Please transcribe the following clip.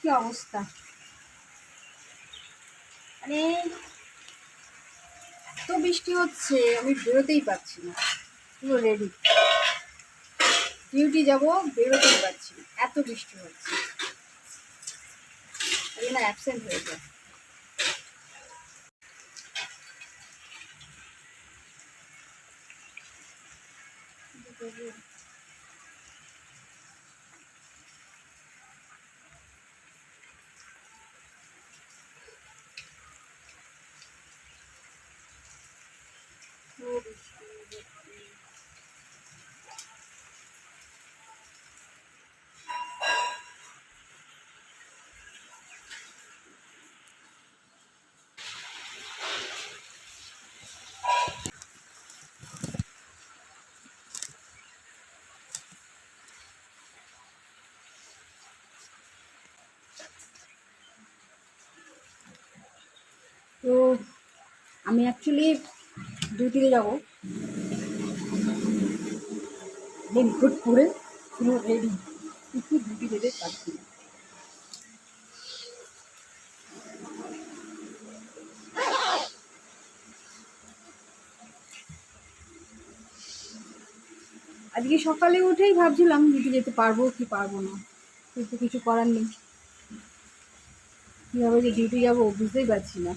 কি অবস্থা? মানে এত বৃষ্টি হচ্ছে, আমি বেরোতেই পারছি না। পুরো রেডি ডিউটি যাব, বেরোতেই পারছি না। এত বৃষ্টি হচ্ছে। না অ্যাবসেন্ট হয়ে যায় তো আমি অ্যাকচুয়ালি ডিউটিতে যাব। রেনকোট পরে পুরো রেডি কিন্তু ডিউটি যেতে পারছি আজকে সকালে উঠেই ভাবছিলাম ডিউটি যেতে পারব কি পারব না। কিন্তু কিছু করার নেই। কীভাবে যে ডিউটি যাব বুঝতেই পারছি না।